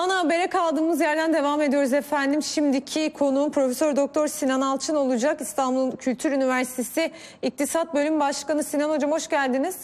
Ana habere kaldığımız yerden devam ediyoruz efendim. Şimdiki konuğum Profesör Doktor Sinan Alçın olacak. İstanbul Kültür Üniversitesi İktisat Bölüm Başkanı Sinan Hocam hoş geldiniz.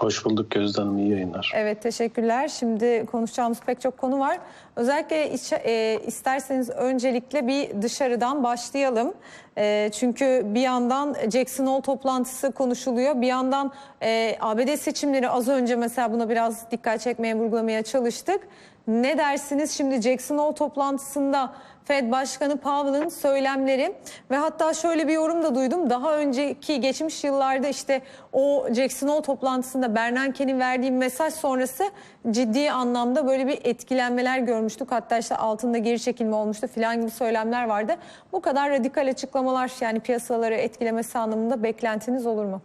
Hoş bulduk Gözde Hanım, iyi yayınlar. Evet teşekkürler. Şimdi konuşacağımız pek çok konu var. Özellikle içe- e, isterseniz öncelikle bir dışarıdan başlayalım. E, çünkü bir yandan Jackson Hole toplantısı konuşuluyor. Bir yandan e, ABD seçimleri az önce mesela buna biraz dikkat çekmeye, vurgulamaya çalıştık. Ne dersiniz şimdi Jackson Hole toplantısında Fed Başkanı Powell'ın söylemleri ve hatta şöyle bir yorum da duydum. Daha önceki geçmiş yıllarda işte o Jackson Hole toplantısında Bernanke'nin verdiği mesaj sonrası ciddi anlamda böyle bir etkilenmeler görmüştük. Hatta işte altında geri çekilme olmuştu filan gibi söylemler vardı. Bu kadar radikal açıklamalar yani piyasaları etkilemesi anlamında beklentiniz olur mu?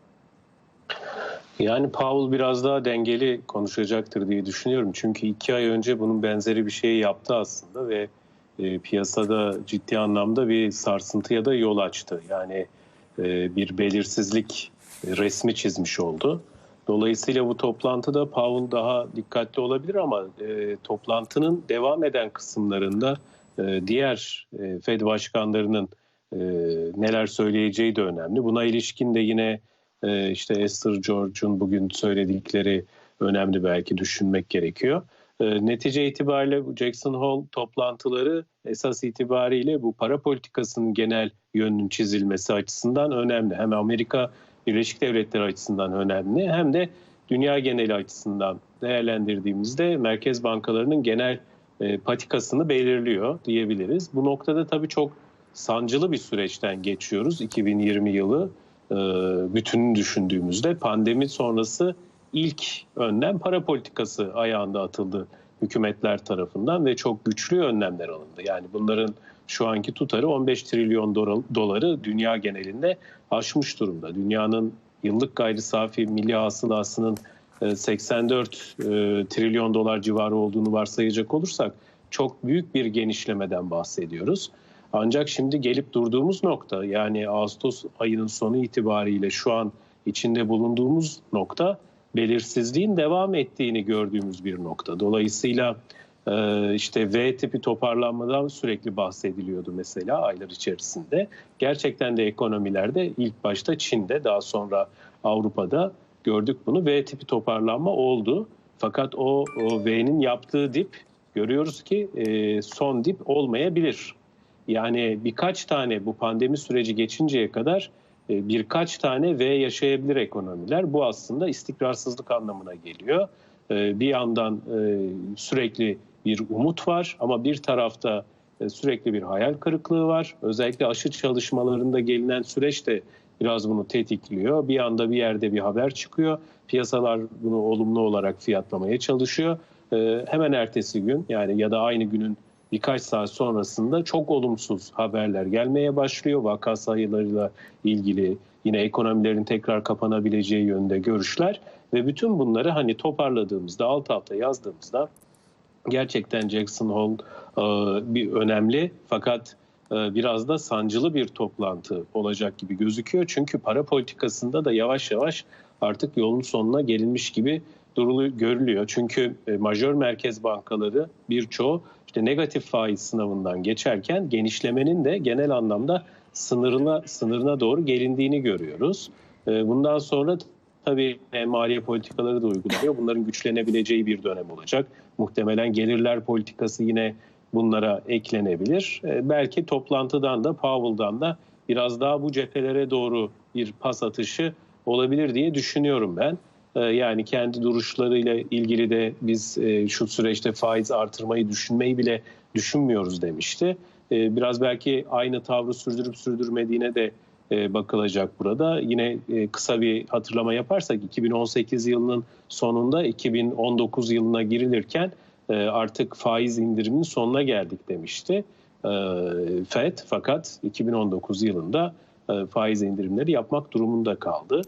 Yani Powell biraz daha dengeli konuşacaktır diye düşünüyorum. Çünkü iki ay önce bunun benzeri bir şeyi yaptı aslında ve e, piyasada ciddi anlamda bir sarsıntıya da yol açtı. Yani e, bir belirsizlik resmi çizmiş oldu. Dolayısıyla bu toplantıda Powell daha dikkatli olabilir ama e, toplantının devam eden kısımlarında e, diğer e, Fed başkanlarının e, neler söyleyeceği de önemli. Buna ilişkin de yine e, işte Esther George'un bugün söyledikleri önemli belki düşünmek gerekiyor. E, netice itibariyle bu Jackson Hole toplantıları esas itibariyle bu para politikasının genel yönünün çizilmesi açısından önemli. Hem Amerika Birleşik Devletleri açısından önemli hem de dünya geneli açısından değerlendirdiğimizde merkez bankalarının genel e, patikasını belirliyor diyebiliriz. Bu noktada tabii çok sancılı bir süreçten geçiyoruz 2020 yılı e, bütününü düşündüğümüzde pandemi sonrası ilk önlem para politikası ayağında atıldı hükümetler tarafından ve çok güçlü önlemler alındı. Yani bunların şu anki tutarı 15 trilyon doları dünya genelinde aşmış durumda. Dünyanın yıllık gayri safi milli hasılasının 84 trilyon dolar civarı olduğunu varsayacak olursak çok büyük bir genişlemeden bahsediyoruz. Ancak şimdi gelip durduğumuz nokta yani Ağustos ayının sonu itibariyle şu an içinde bulunduğumuz nokta belirsizliğin devam ettiğini gördüğümüz bir nokta. Dolayısıyla işte V tipi toparlanmadan sürekli bahsediliyordu mesela aylar içerisinde. Gerçekten de ekonomilerde ilk başta Çin'de daha sonra Avrupa'da gördük bunu. V tipi toparlanma oldu. Fakat o, o V'nin yaptığı dip görüyoruz ki son dip olmayabilir. Yani birkaç tane bu pandemi süreci geçinceye kadar birkaç tane V yaşayabilir ekonomiler. Bu aslında istikrarsızlık anlamına geliyor. Bir yandan sürekli bir umut var ama bir tarafta sürekli bir hayal kırıklığı var. Özellikle aşı çalışmalarında gelinen süreç de biraz bunu tetikliyor. Bir anda bir yerde bir haber çıkıyor. Piyasalar bunu olumlu olarak fiyatlamaya çalışıyor. Hemen ertesi gün yani ya da aynı günün birkaç saat sonrasında çok olumsuz haberler gelmeye başlıyor. Vaka sayılarıyla ilgili yine ekonomilerin tekrar kapanabileceği yönde görüşler ve bütün bunları hani toparladığımızda alt alta yazdığımızda gerçekten Jackson Hole bir önemli fakat biraz da sancılı bir toplantı olacak gibi gözüküyor. Çünkü para politikasında da yavaş yavaş artık yolun sonuna gelinmiş gibi durulu görülüyor. Çünkü majör merkez bankaları birçoğu işte negatif faiz sınavından geçerken genişlemenin de genel anlamda sınırına sınırına doğru gelindiğini görüyoruz. Bundan sonra tabii maliye politikaları da uygulanıyor. Bunların güçlenebileceği bir dönem olacak. Muhtemelen gelirler politikası yine bunlara eklenebilir. Belki toplantıdan da Powell'dan da biraz daha bu cephelere doğru bir pas atışı olabilir diye düşünüyorum ben. Yani kendi duruşlarıyla ilgili de biz şu süreçte faiz artırmayı düşünmeyi bile düşünmüyoruz demişti. Biraz belki aynı tavrı sürdürüp sürdürmediğine de bakılacak burada. Yine kısa bir hatırlama yaparsak 2018 yılının sonunda 2019 yılına girilirken artık faiz indiriminin sonuna geldik demişti FED. Fakat 2019 yılında faiz indirimleri yapmak durumunda kaldı.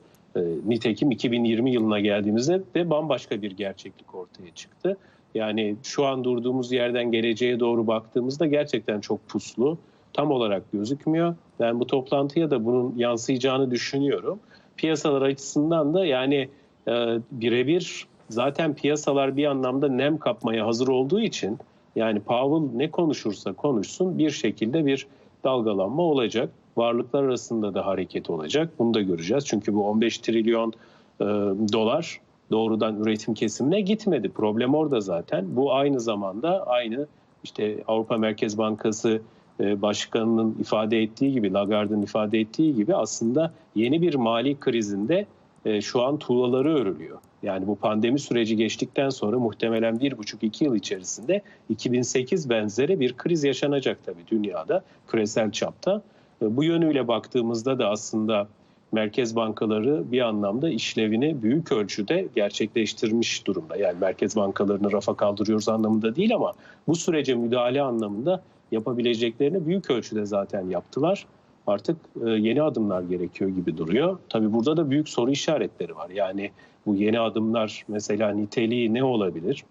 Nitekim 2020 yılına geldiğimizde de bambaşka bir gerçeklik ortaya çıktı. Yani şu an durduğumuz yerden geleceğe doğru baktığımızda gerçekten çok puslu. Tam olarak gözükmüyor. Ben bu toplantıya da bunun yansıyacağını düşünüyorum. Piyasalar açısından da yani e, birebir zaten piyasalar bir anlamda nem kapmaya hazır olduğu için Yani Powell ne konuşursa konuşsun bir şekilde bir dalgalanma olacak. Varlıklar arasında da hareket olacak. Bunu da göreceğiz. Çünkü bu 15 trilyon e, dolar doğrudan üretim kesimine gitmedi. Problem orada zaten. Bu aynı zamanda aynı işte Avrupa Merkez Bankası e, Başkanı'nın ifade ettiği gibi, Lagarde'ın ifade ettiği gibi aslında yeni bir mali krizinde e, şu an tuğlaları örülüyor. Yani bu pandemi süreci geçtikten sonra muhtemelen bir buçuk iki yıl içerisinde 2008 benzeri bir kriz yaşanacak tabii dünyada küresel çapta. Bu yönüyle baktığımızda da aslında merkez bankaları bir anlamda işlevini büyük ölçüde gerçekleştirmiş durumda. Yani merkez bankalarını rafa kaldırıyoruz anlamında değil ama bu sürece müdahale anlamında yapabileceklerini büyük ölçüde zaten yaptılar. Artık e, yeni adımlar gerekiyor gibi duruyor. Tabii burada da büyük soru işaretleri var. Yani bu yeni adımlar mesela niteliği ne olabilir?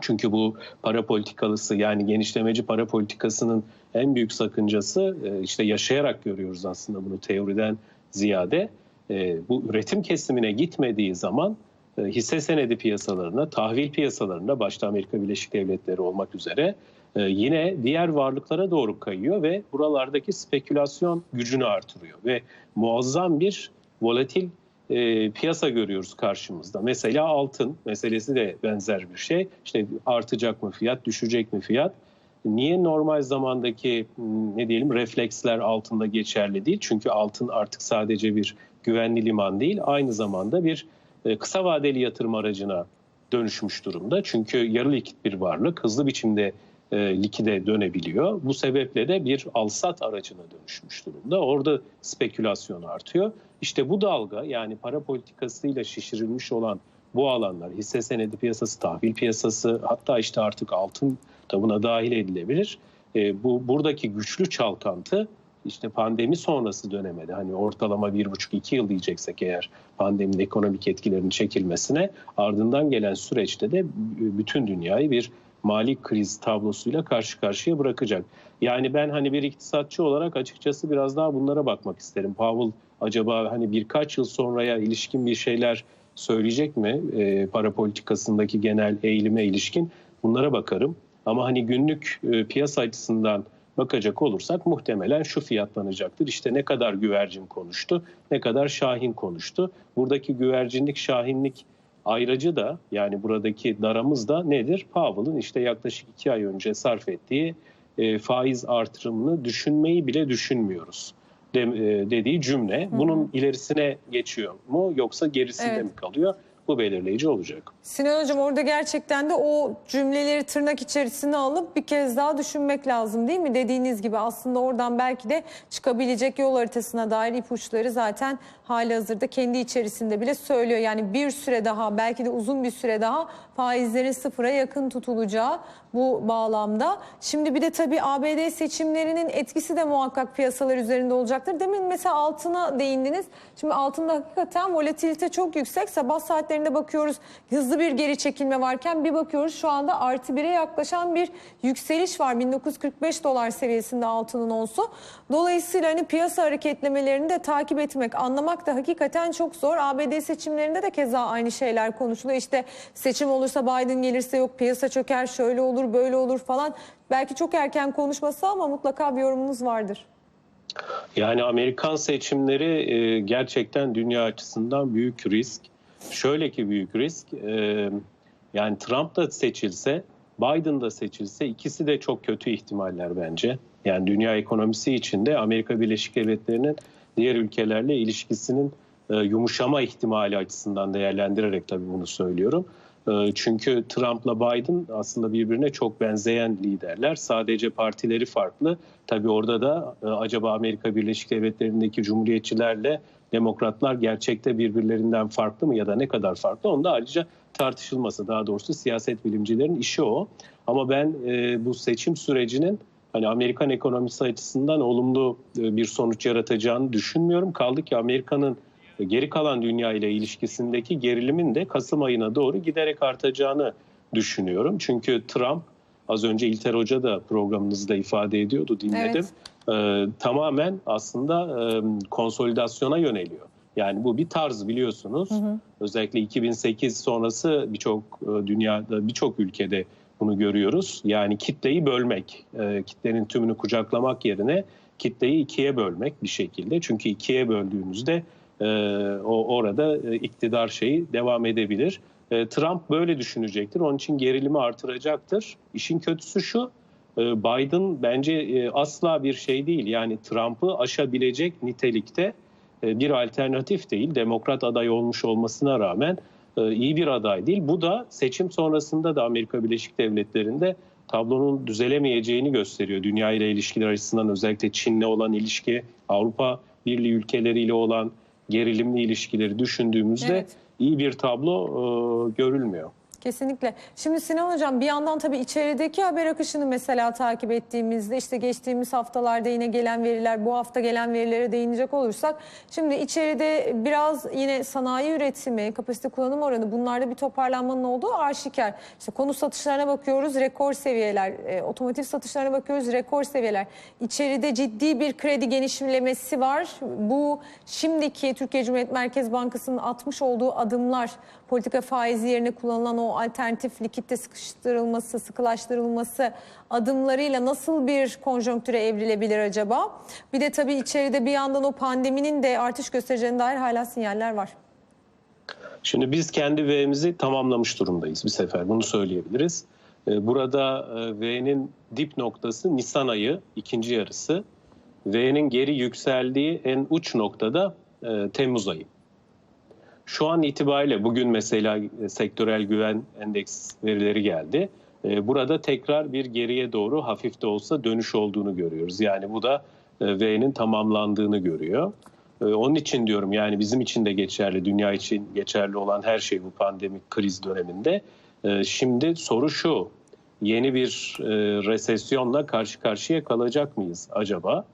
Çünkü bu para politikalısı yani genişlemeci para politikasının en büyük sakıncası e, işte yaşayarak görüyoruz aslında bunu teoriden ziyade. E, Bu üretim kesimine gitmediği zaman e, hisse senedi piyasalarına, tahvil piyasalarında başta Amerika Birleşik Devletleri olmak üzere yine diğer varlıklara doğru kayıyor ve buralardaki spekülasyon gücünü artırıyor ve muazzam bir volatil e, piyasa görüyoruz karşımızda. Mesela altın meselesi de benzer bir şey. İşte artacak mı fiyat, düşecek mi fiyat? Niye normal zamandaki ne diyelim refleksler altında geçerli değil? Çünkü altın artık sadece bir güvenli liman değil, aynı zamanda bir e, kısa vadeli yatırım aracına dönüşmüş durumda. Çünkü yarı likit bir varlık, hızlı biçimde e, likide dönebiliyor. Bu sebeple de bir alsat aracına dönüşmüş durumda. Orada spekülasyon artıyor. İşte bu dalga yani para politikasıyla şişirilmiş olan bu alanlar hisse senedi piyasası, tahvil piyasası hatta işte artık altın da buna dahil edilebilir. E, bu buradaki güçlü çalkantı işte pandemi sonrası dönemede hani ortalama bir buçuk iki yıl diyeceksek eğer pandeminin ekonomik etkilerinin çekilmesine ardından gelen süreçte de bütün dünyayı bir mali kriz tablosuyla karşı karşıya bırakacak. Yani ben hani bir iktisatçı olarak açıkçası biraz daha bunlara bakmak isterim. Powell acaba hani birkaç yıl sonraya ilişkin bir şeyler söyleyecek mi? E, para politikasındaki genel eğilime ilişkin bunlara bakarım. Ama hani günlük e, piyasa açısından bakacak olursak muhtemelen şu fiyatlanacaktır. İşte ne kadar güvercin konuştu, ne kadar şahin konuştu. Buradaki güvercinlik, şahinlik ayrıcı da yani buradaki daramız da nedir? Powell'ın işte yaklaşık iki ay önce sarf ettiği e, faiz artırımını düşünmeyi bile düşünmüyoruz de, e, dediği cümle. Bunun ilerisine geçiyor mu yoksa gerisinde Evet. mi kalıyor? Bu belirleyici olacak. Sinan Hocam orada gerçekten de o cümleleri tırnak içerisine alıp bir kez daha düşünmek lazım değil mi? Dediğiniz gibi aslında oradan belki de çıkabilecek yol haritasına dair ipuçları zaten hali hazırda kendi içerisinde bile söylüyor. Yani bir süre daha belki de uzun bir süre daha faizlerin sıfıra yakın tutulacağı bu bağlamda. Şimdi bir de tabii ABD seçimlerinin etkisi de muhakkak piyasalar üzerinde olacaktır. Demin mesela altına değindiniz. Şimdi altında hakikaten volatilite çok yüksek. Sabah saatlerinde bakıyoruz hızlı bir geri çekilme varken bir bakıyoruz şu anda artı 1'e yaklaşan bir yükseliş var. 1945 dolar seviyesinde altının onsu. Dolayısıyla hani piyasa hareketlemelerini de takip etmek, anlamak da hakikaten çok zor. ABD seçimlerinde de keza aynı şeyler konuşuluyor. İşte seçim olursa Biden gelirse yok piyasa çöker şöyle olur böyle olur falan. Belki çok erken konuşması ama mutlaka bir yorumunuz vardır. Yani Amerikan seçimleri e, gerçekten dünya açısından büyük risk. Şöyle ki büyük risk, e, yani Trump da seçilse, Biden da seçilse ikisi de çok kötü ihtimaller bence. Yani dünya ekonomisi içinde Amerika Birleşik Devletleri'nin diğer ülkelerle ilişkisinin e, yumuşama ihtimali açısından değerlendirerek tabii bunu söylüyorum. E, Çünkü Trump'la Biden aslında birbirine çok benzeyen liderler. Sadece partileri farklı. Tabii orada da e, acaba Amerika Birleşik Devletleri'ndeki cumhuriyetçilerle demokratlar gerçekte birbirlerinden farklı mı ya da ne kadar farklı? Onu da ayrıca tartışılması daha doğrusu siyaset bilimcilerin işi o. Ama ben e, bu seçim sürecinin hani Amerikan ekonomisi açısından olumlu e, bir sonuç yaratacağını düşünmüyorum. Kaldı ki Amerika'nın geri kalan dünya ile ilişkisindeki gerilimin de Kasım ayına doğru giderek artacağını düşünüyorum. Çünkü Trump az önce İlter Hoca da programınızda ifade ediyordu dinledim. Ee, tamamen aslında e, konsolidasyona yöneliyor. Yani bu bir tarz biliyorsunuz. Özellikle 2008 sonrası birçok e, dünyada birçok ülkede bunu görüyoruz. Yani kitleyi bölmek, e, kitlenin tümünü kucaklamak yerine kitleyi ikiye bölmek bir şekilde. Çünkü ikiye böldüğünüzde e, o orada e, iktidar şeyi devam edebilir. E, Trump böyle düşünecektir. Onun için gerilimi artıracaktır. İşin kötüsü şu. e, Biden bence e, asla bir şey değil. Yani Trump'ı aşabilecek nitelikte e, bir alternatif değil. Demokrat aday olmuş olmasına rağmen e, iyi bir aday değil. Bu da seçim sonrasında da Amerika Birleşik Devletleri'nde tablonun düzelemeyeceğini gösteriyor. Dünya ile ilişkiler açısından özellikle Çin'le olan ilişki, Avrupa Birliği ülkeleriyle olan gerilimli ilişkileri düşündüğümüzde Evet. İyi bir tablo e, görülmüyor. Kesinlikle. Şimdi Sinan Hocam bir yandan tabii içerideki haber akışını mesela takip ettiğimizde işte geçtiğimiz haftalarda yine gelen veriler, bu hafta gelen verilere değinecek olursak şimdi içeride biraz yine sanayi üretimi, kapasite kullanım oranı bunlarda bir toparlanmanın olduğu aşikar. İşte konu satışlarına bakıyoruz rekor seviyeler, e, otomotiv satışlarına bakıyoruz rekor seviyeler. İçeride ciddi bir kredi genişlemesi var. Bu şimdiki Türkiye Cumhuriyet Merkez Bankası'nın atmış olduğu adımlar politika faizi yerine kullanılan o alternatif likitte sıkıştırılması, sıkılaştırılması adımlarıyla nasıl bir konjonktüre evrilebilir acaba? Bir de tabii içeride bir yandan o pandeminin de artış göstereceğine dair hala sinyaller var. Şimdi biz kendi V'mizi tamamlamış durumdayız bir sefer. Bunu söyleyebiliriz. Ee, Burada e, V'nin dip noktası Nisan ayı ikinci yarısı. V'nin geri yükseldiği en uç noktada e, Temmuz ayı. Şu an itibariyle bugün mesela e, sektörel güven endeks verileri geldi. E, Burada tekrar bir geriye doğru hafif de olsa dönüş olduğunu görüyoruz. Yani bu da e, V'nin tamamlandığını görüyor. Onun için diyorum yani bizim için de geçerli, dünya için geçerli olan her şey bu pandemik kriz döneminde. Şimdi soru şu, yeni bir resesyonla karşı karşıya kalacak mıyız acaba?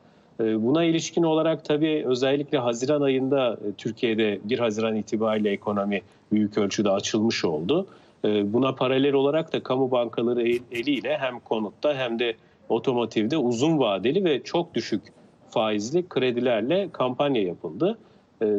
E, Buna ilişkin olarak tabii özellikle Haziran ayında e, Türkiye'de 1 Haziran itibariyle ekonomi büyük ölçüde açılmış oldu. E, Buna paralel olarak da kamu bankaları el- eliyle hem konutta hem de otomotivde uzun vadeli ve çok düşük faizli kredilerle kampanya yapıldı.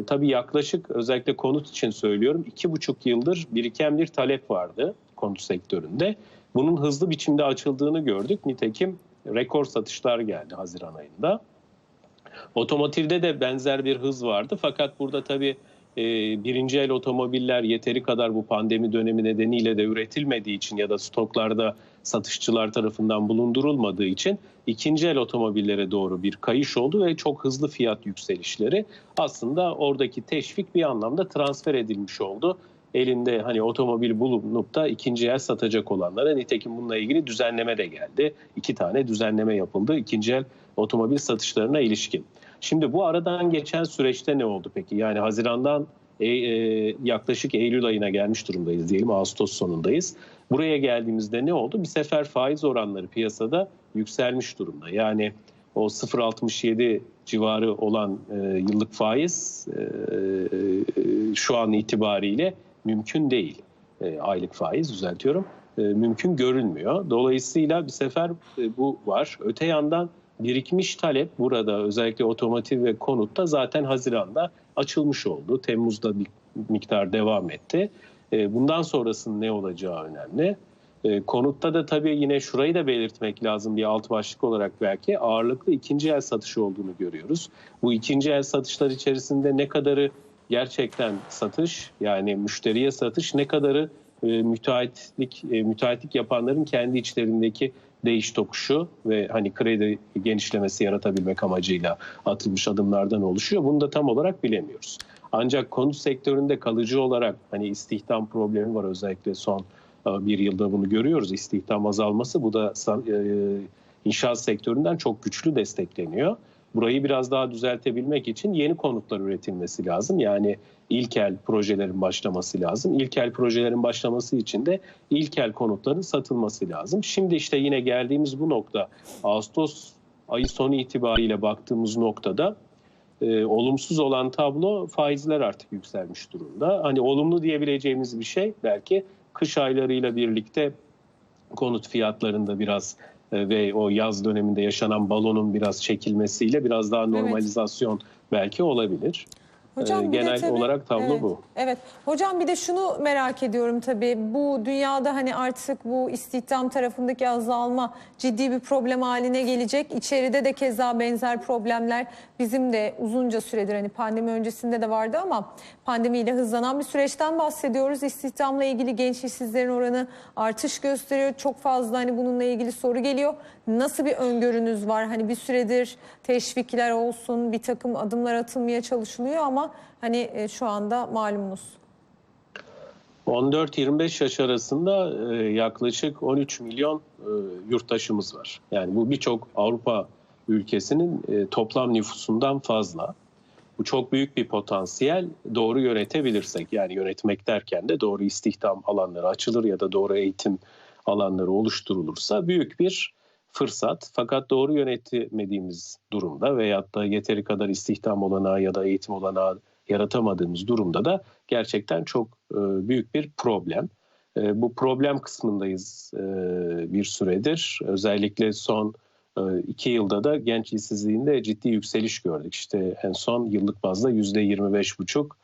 Tabii yaklaşık özellikle konut için söylüyorum iki buçuk yıldır biriken bir talep vardı konut sektöründe. Bunun hızlı biçimde açıldığını gördük. Nitekim rekor satışlar geldi Haziran ayında. Otomotivde de benzer bir hız vardı fakat burada tabii e, birinci el otomobiller yeteri kadar bu pandemi dönemi nedeniyle de üretilmediği için ya da stoklarda satışçılar tarafından bulundurulmadığı için ikinci el otomobillere doğru bir kayış oldu ve çok hızlı fiyat yükselişleri aslında oradaki teşvik bir anlamda transfer edilmiş oldu. Elinde hani otomobil bulunup da ikinci el satacak olanlara nitekim bununla ilgili düzenleme de geldi. İki tane düzenleme yapıldı ikinci el otomobil satışlarına ilişkin. Şimdi bu aradan geçen süreçte ne oldu peki? Yani Haziran'dan e, e, yaklaşık Eylül ayına gelmiş durumdayız diyelim. Ağustos sonundayız. Buraya geldiğimizde ne oldu? Bir sefer faiz oranları piyasada yükselmiş durumda. Yani o 0.67 civarı olan e, yıllık faiz e, e, şu an itibariyle mümkün değil. E, aylık faiz düzeltiyorum. E, mümkün görünmüyor. Dolayısıyla bir sefer e, bu var. Öte yandan birikmiş talep burada özellikle otomotiv ve konutta zaten Haziran'da açılmış oldu. Temmuz'da bir miktar devam etti. E, Bundan sonrasının ne olacağı önemli. E, Konutta da tabii yine şurayı da belirtmek lazım bir alt başlık olarak belki ağırlıklı ikinci el satışı olduğunu görüyoruz. Bu ikinci el satışlar içerisinde ne kadarı gerçekten satış yani müşteriye satış ne kadarı e, müteahhitlik e, müteahhitlik yapanların kendi içlerindeki değiş tokuşu ve hani kredi genişlemesi yaratabilmek amacıyla atılmış adımlardan oluşuyor. Bunu da tam olarak bilemiyoruz. Ancak konut sektöründe kalıcı olarak hani istihdam problemi var özellikle son e, bir yılda bunu görüyoruz. İstihdam azalması bu da e, inşaat sektöründen çok güçlü destekleniyor. Burayı biraz daha düzeltebilmek için yeni konutlar üretilmesi lazım. Yani ilkel projelerin başlaması lazım. İlkel projelerin başlaması için de ilkel konutların satılması lazım. Şimdi işte yine geldiğimiz bu nokta Ağustos ayı sonu itibariyle baktığımız noktada e, olumsuz olan tablo faizler artık yükselmiş durumda. Hani olumlu diyebileceğimiz bir şey belki kış aylarıyla birlikte konut fiyatlarında biraz ve o yaz döneminde yaşanan balonun biraz çekilmesiyle biraz daha normalizasyon belki olabilir. Hocam Ee, genel tabii- olarak tablo evet, bu. Evet. Hocam bir de şunu merak ediyorum tabii. Bu dünyada hani artık bu istihdam tarafındaki azalma ciddi bir problem haline gelecek. İçeride de keza benzer problemler bizim de uzunca süredir hani pandemi öncesinde de vardı ama pandemiyle hızlanan bir süreçten bahsediyoruz. İstihdamla ilgili genç işsizlerin oranı artış gösteriyor. Çok fazla hani bununla ilgili soru geliyor. Nasıl bir öngörünüz var? Hani bir süredir teşvikler olsun, bir takım adımlar atılmaya çalışılıyor ama hani e, şu anda malumunuz. 14-25 yaş arasında e, yaklaşık 13 milyon e, yurttaşımız var. Yani bu birçok Avrupa ülkesinin toplam nüfusundan fazla. Bu çok büyük bir potansiyel doğru yönetebilirsek yani yönetmek derken de doğru istihdam alanları açılır ya da doğru eğitim alanları oluşturulursa büyük bir fırsat. Fakat doğru yönetemediğimiz durumda veyahut da yeteri kadar istihdam olanağı ya da eğitim olanağı yaratamadığımız durumda da gerçekten çok e, büyük bir problem. E, bu problem kısmındayız e, bir süredir. Özellikle son iki yılda da genç işsizliğinde ciddi yükseliş gördük. İşte en son yıllık bazda yüzde 25 buçuk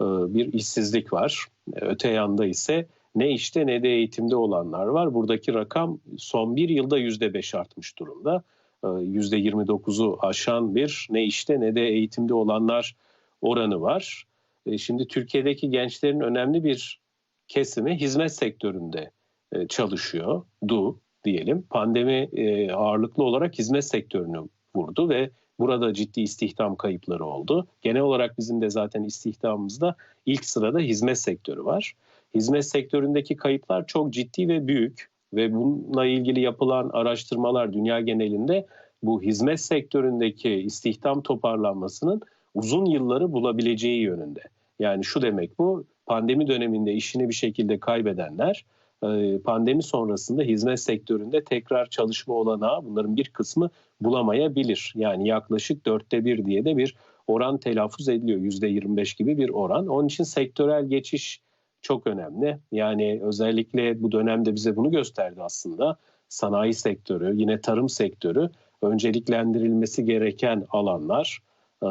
e, bir işsizlik var. Öte yanda ise ne işte ne de eğitimde olanlar var. Buradaki rakam son bir yılda yüzde beş artmış durumda. E, Yüzde 29'u aşan bir ne işte ne de eğitimde olanlar oranı var. E, Şimdi Türkiye'deki gençlerin önemli bir kesimi hizmet sektöründe e, çalışıyor. Du diyelim. Pandemi e, ağırlıklı olarak hizmet sektörünü vurdu ve burada ciddi istihdam kayıpları oldu. Genel olarak bizim de zaten istihdamımızda ilk sırada hizmet sektörü var. Hizmet sektöründeki kayıplar çok ciddi ve büyük ve bununla ilgili yapılan araştırmalar dünya genelinde bu hizmet sektöründeki istihdam toparlanmasının uzun yılları bulabileceği yönünde. Yani şu demek bu pandemi döneminde işini bir şekilde kaybedenler e, pandemi sonrasında hizmet sektöründe tekrar çalışma olanağı bunların bir kısmı bulamayabilir. Yani yaklaşık dörtte bir diye de bir oran telaffuz ediliyor. Yüzde 25 gibi bir oran. Onun için sektörel geçiş çok önemli. Yani özellikle bu dönemde bize bunu gösterdi aslında. Sanayi sektörü, yine tarım sektörü önceliklendirilmesi gereken alanlar. Ee,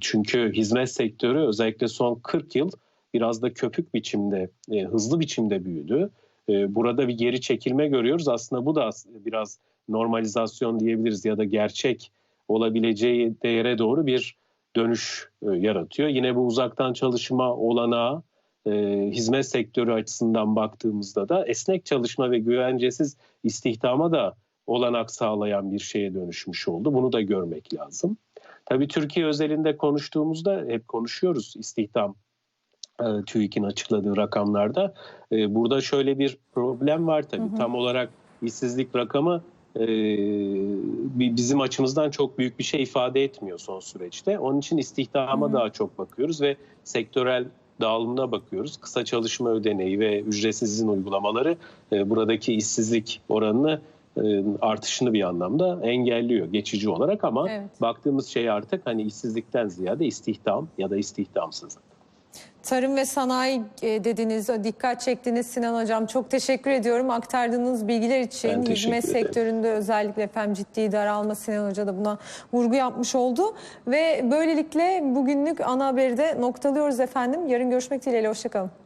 Çünkü hizmet sektörü özellikle son 40 yıl biraz da köpük biçimde, e, hızlı biçimde büyüdü. E, Burada bir geri çekilme görüyoruz. Aslında bu da biraz normalizasyon diyebiliriz ya da gerçek olabileceği değere doğru bir dönüş e, yaratıyor. Yine bu uzaktan çalışma olanağı e, hizmet sektörü açısından baktığımızda da esnek çalışma ve güvencesiz istihdama da olanak sağlayan bir şeye dönüşmüş oldu. Bunu da görmek lazım. Tabii Türkiye özelinde konuştuğumuzda hep konuşuyoruz istihdam e, TÜİK'in açıkladığı rakamlarda. E, Burada şöyle bir problem var tabii. Hı hı. Tam olarak işsizlik rakamı e, bi- bizim açımızdan çok büyük bir şey ifade etmiyor son süreçte. Onun için istihdama Hı hı. daha çok bakıyoruz ve sektörel dağılımına bakıyoruz. Kısa çalışma ödeneği ve ücretsiz izin uygulamaları e, buradaki işsizlik oranını e, artışını bir anlamda engelliyor geçici olarak ama Evet. baktığımız şey artık hani işsizlikten ziyade istihdam ya da istihdamsızlık. Tarım ve sanayi e, dediniz, dikkat çektiniz Sinan Hocam. Çok teşekkür ediyorum aktardığınız bilgiler için. Hizmet ederim. sektöründe özellikle efendim ciddi daralma Sinan Hoca da buna vurgu yapmış oldu. Ve böylelikle bugünlük ana haberi de noktalıyoruz efendim. Yarın görüşmek dileğiyle, hoşçakalın.